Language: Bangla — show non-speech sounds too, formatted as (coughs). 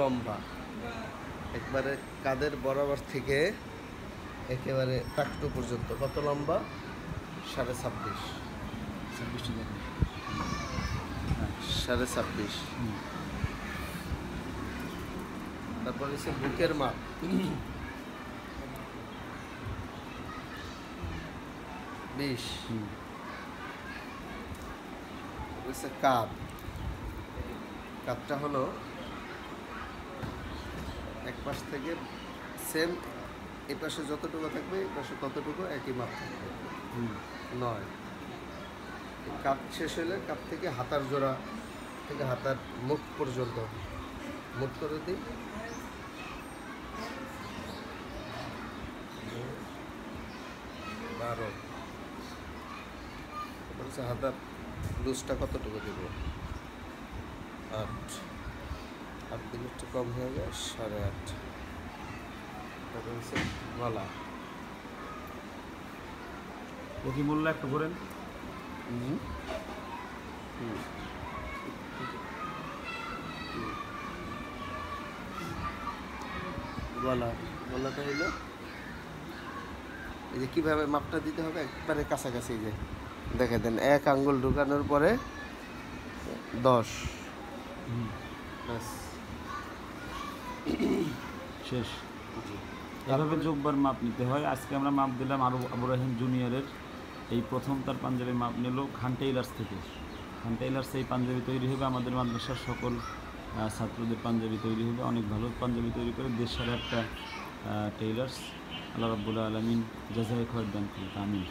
লম্বা। একবারে কাদের বরাবর থেকে একেবারে টাকটু পর্যন্ত। কত লম্বা? সাড়ে ছাব্বিশ। সাড়ে ছাব্বিশ। তারপর হচ্ছে বুকের মাপ। বিশ। কাপ কাপটা হলো এক পাশ থেকে সেম এ পাশে যতটুকু থাকবে এই পাশে ততটুকু একই মাপ থাকবে। নয়। কাপ শেষ হলে কাপ থেকে হাতার জোড়া থেকে হাতার মুখ পর্যন্ত। মুখ করে দিই। বারো। হাতার লুজটা কতটুকু দেব? আট। আট দিন একটু কম হয়ে যায় সাড়ে আট। তারপর হচ্ছে গলা। প্রতি মূল্য একটু করেন হুম। হুম। গলা গলাটা হইল এই যে কীভাবে মাপটা দিতে হবে? একবারে কাছাকাছি যে। দেখে দেন এক আঙ্গুল ঢুকানোর পরে দশ। হুম। ব্যাস। (coughs) শেষ। এভাবে যোগবার মাপ নিতে হয়। আজকে আমরা মাপ দিলাম আরও আবু রাহিম জুনিয়রের। এই প্রথম তার পাঞ্জাবি মাপ নিল খান টেইলার্স থেকে। খান টেইলার্স এই পাঞ্জাবি তৈরি হবে। আমাদের মাদ্রাসার সকল ছাত্রদের পাঞ্জাবি তৈরি হবে। অনেক ভালো পাঞ্জাবি তৈরি করে দেশের একটা টেইলার্স। আল্লাহ রব্বুল্লাহ আলমিন জাজাই খয়ের দান আমিন।